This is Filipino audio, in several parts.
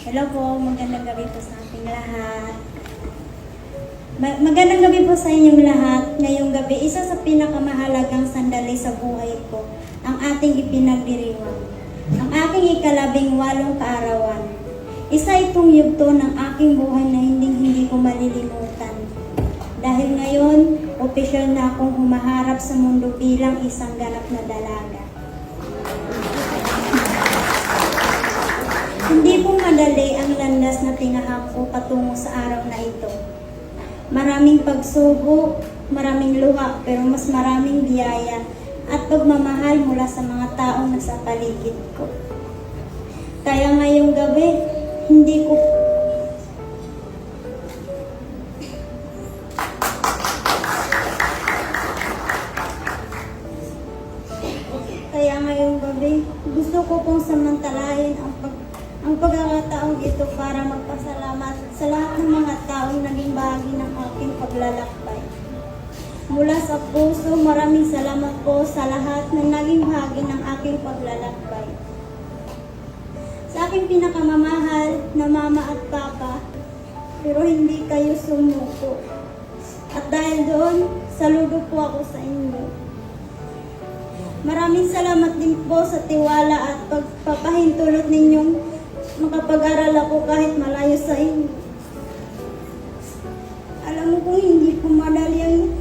Hello po, magandang gabi po sa ating lahat. Ma- magandang gabi po sa inyong lahat. Ngayong gabi, isa sa pinakamahalagang sandali sa buhay ko, ang ating ipinagdiriwang. Ang aking ikalabing walong kaarawan. Isa itong yugto ng aking buhay na hindi hindi ko malilimutan. Dahil ngayon, opisyal na akong humaharap sa mundo bilang isang ganap na dalaga. Hindi po madali ang landas na tinahak ko patungo sa araw na ito. Maraming pagsubok, maraming luha, pero mas maraming biyaya at pagmamahal mula sa mga taong nasa paligid ko. Kaya ngayong gabi, hindi ko Kaya ngayong gabi, gusto ko pong ang pagkakataong ito para magpasalamat sa lahat ng mga taong naging bahagi ng aking paglalakbay. Mula sa puso, maraming salamat po sa lahat ng naging bahagi ng aking paglalakbay. Sa aking pinakamamahal na mama at papa, pero hindi kayo sumuko. At dahil doon, saludo po ako sa inyo. Maraming salamat din po sa tiwala at pagpapahintulot ninyong makapag-aral ako kahit malayo sa inyo. Alam mo kung hindi ko madali ang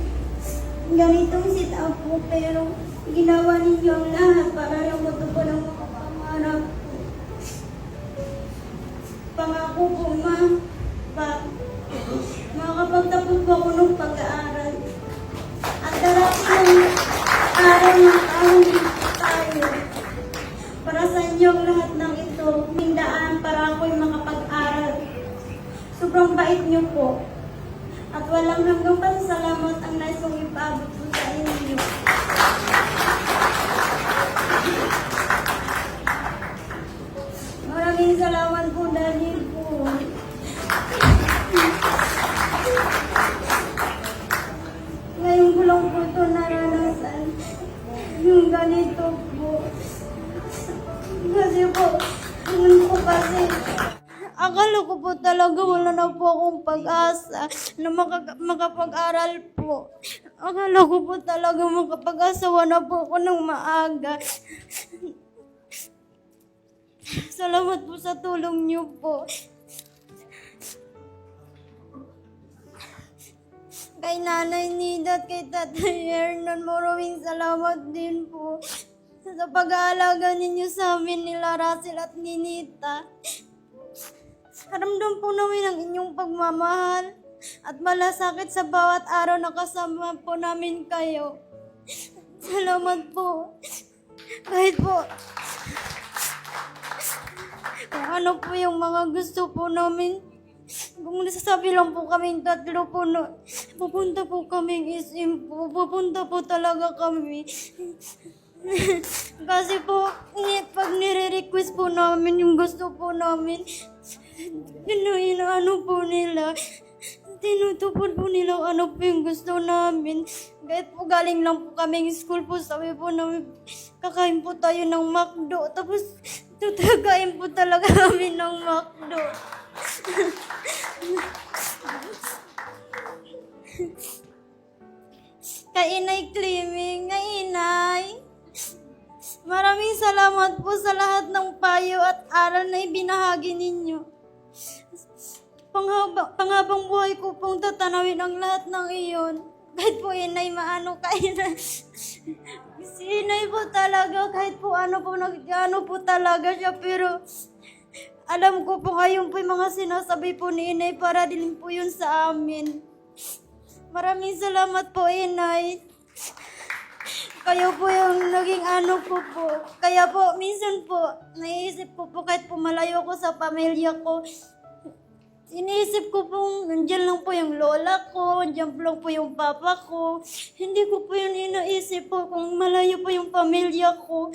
ganitong sit up po pero ginawa ninyo ang lahat para lang matupad ang mga ko. Pangako po ma, pa, makakapagtapos po ako ng pag-aaral. At darating ang araw ng taong bait niyo po. At walang hanggang pasasalamat ang nais kong ipaabot po sa inyo. Maraming salamat po dahil po. Ngayon ko lang po ito naranasan. Yung ganito po. Kasi po, yun po kasi. Akala ko po talaga wala na po akong pag-asa na maka- makapag-aral po. Akala ko po talaga makapag-asawa na po ako ng maaga. Salamat po sa tulong niyo po. Kay Nanay Nida at kay Tatay Hernan, maraming salamat din po sa pag-aalaga ninyo sa amin nila Russell at Ninita. Ramdam po namin ang inyong pagmamahal at malasakit sa bawat araw na kasama po namin kayo. Salamat po. Kahit po, kung ano po yung mga gusto po namin, kung nasasabi lang po kaming tatlo po na pupunta po kaming isim po, pupunta po talaga kami. Kasi po, pag nire-request po namin yung gusto po namin, ano po nila, tinutupod po nila ano po yung gusto namin. Kahit po galing lang po kaming school po, sabi po namin, kakain po tayo ng McDo. Tapos, tutagain po talaga kami ng McDo. Kay Inay Cleming, kay Inay. Maraming salamat po sa lahat ng payo at aral na ibinahagi ninyo. Panghaba, panghabang buhay ko pong tatanawin ang lahat ng iyon. Kahit po inay maano ka inay. Si inay po talaga, kahit po ano po, nag, ano po talaga siya, pero alam ko po ngayon po yung mga sinasabi po ni inay para din po yun sa amin. Maraming salamat po, inay. Kayo po yung naging ano ko po. Kaya po, minsan po, naiisip ko po kahit po malayo ko sa pamilya ko, Iniisip ko pong nandyan lang po yung lola ko, nandyan lang po yung papa ko. Hindi ko po yun inaisip po kung malayo po yung pamilya ko.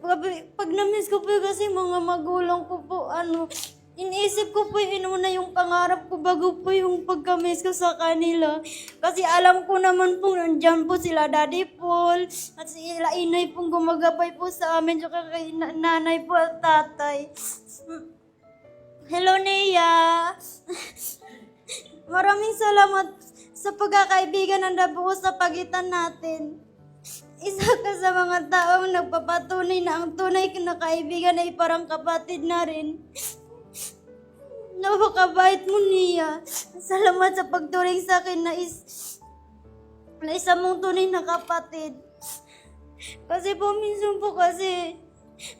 pag, pag na-miss ko po kasi mga magulang ko po, ano, iniisip ko po yung inuna yung pangarap ko bago po yung pagkamis ko sa kanila. Kasi alam ko naman po nandyan po sila Daddy Paul at sila inay pong gumagabay po sa amin tsaka kay na- nanay po at tatay. Hello, Nea! Maraming salamat sa pagkakaibigan ng nabuo sa pagitan natin. Isa ka sa mga taong nagpapatunay na ang tunay na kaibigan ay parang kapatid na rin. Napakabait mo niya. Salamat sa pagturing sa akin na, is, na isa mong tunay na kapatid. Kasi po, minsan po kasi,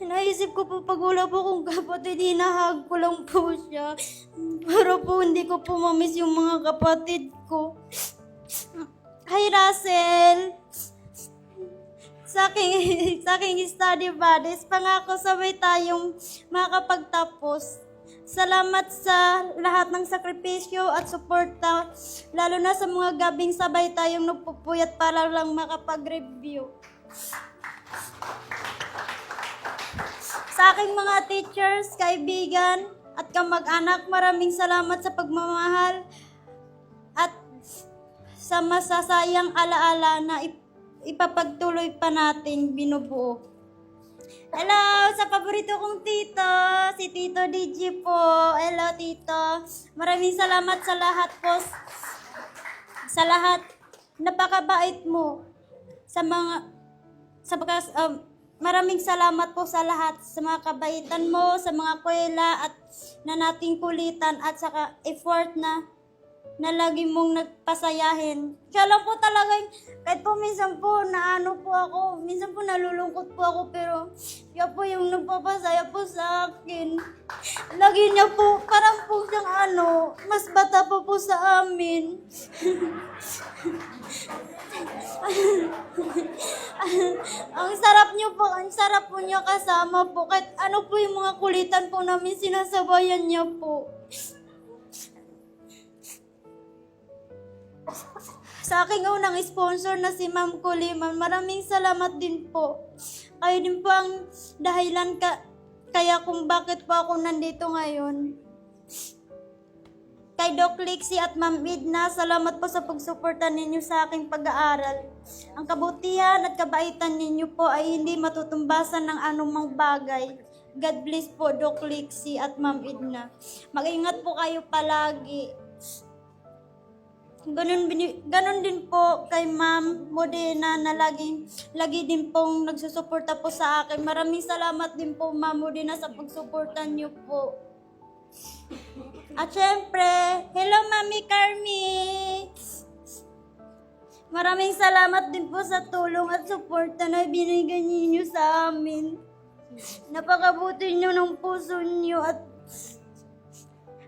naisip ko po pag wala po kong kapatid, hinahag ko lang po siya. Para po hindi ko po mamiss yung mga kapatid ko. Hi, Russell! Sa aking, sa aking study buddies, pangako sabay tayong makapagtapos. Salamat sa lahat ng sakripisyo at suporta, lalo na sa mga gabing sabay tayong nagpupuyat para lang makapag-review. Sa aking mga teachers, kaibigan, at kamag-anak, maraming salamat sa pagmamahal at sa masasayang alaala na ip- ipapagtuloy pa nating binubuo. Hello sa paborito kong tito, si Tito DJ po. Hello Tito. Maraming salamat sa lahat po. Sa lahat. Napakabait mo. Sa mga sa pagkas, um, maraming salamat po sa lahat sa mga kabaitan mo, sa mga kwela at na nating kulitan at saka effort na na lagi mong nagpasayahin. Siya lang po talaga, yung- kahit po minsan po naano po ako, minsan po nalulungkot po ako, pero siya po yung nagpapasaya po sa akin. Lagi niya po, parang po siyang ano, mas bata pa po sa amin. ang sarap niyo po, ang sarap po niya kasama po. Kahit ano po yung mga kulitan po namin, sinasabayan niya po. Sa aking unang sponsor na si Ma'am Kuliman, maraming salamat din po. Kayo din po ang dahilan ka, kaya kung bakit po ako nandito ngayon. Kay Doc Lixie at Ma'am Edna, salamat po sa pagsuporta ninyo sa aking pag-aaral. Ang kabutihan at kabaitan ninyo po ay hindi matutumbasan ng anumang bagay. God bless po, Doc Lixie at Ma'am Edna. Mag-ingat po kayo palagi. Ganun, ganun din po kay Ma'am Modena na laging, lagi din pong nagsusuporta po sa akin. Maraming salamat din po Ma'am Modena sa pagsuporta niyo po. At syempre, hello Mami Carmi! Maraming salamat din po sa tulong at suporta na binigay niyo sa amin. Napakabuti niyo ng puso niyo at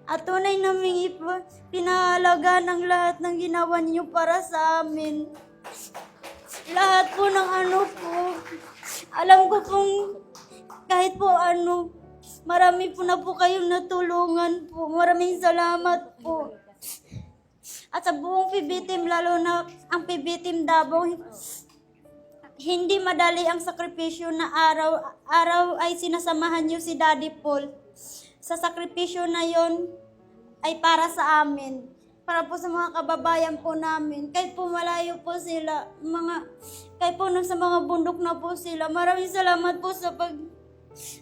at tunay naming ipa, pinahalaga ng lahat ng ginawa niyo para sa amin. Lahat po ng ano po, alam ko pong kahit po ano, marami po na po kayong natulungan po. Maraming salamat po. At sa buong PB lalo na ang PB team Davao, hindi madali ang sakripisyo na araw, araw ay sinasamahan niyo si Daddy Paul. Sa sakripisyo na yon ay para sa amin. Para po sa mga kababayan po namin. Kahit po malayo po sila, mga, kahit po nasa mga bundok na po sila. Maraming salamat po sa pag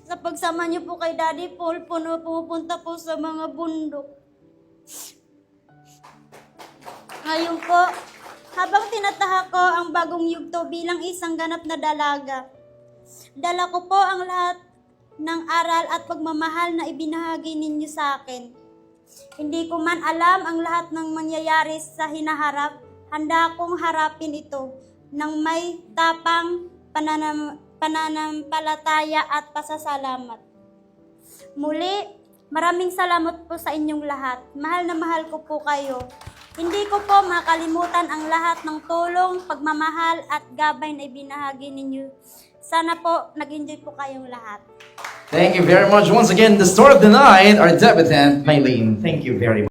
sa pagsama niyo po kay Daddy Paul po na pumupunta po sa mga bundok. Ngayon po, habang tinataha ko ang bagong yugto bilang isang ganap na dalaga, dala ko po ang lahat ng aral at pagmamahal na ibinahagi ninyo sa akin. Hindi ko man alam ang lahat ng mangyayari sa hinaharap, handa akong harapin ito ng may tapang pananam, pananampalataya at pasasalamat. Muli, maraming salamat po sa inyong lahat. Mahal na mahal ko po kayo. Hindi ko po makalimutan ang lahat ng tulong, pagmamahal at gabay na ibinahagi ninyo. Sana po nag-enjoy po kayong lahat. Thank you very much. Once again, the star of the night, our debutant, Maylene. Thank you very much.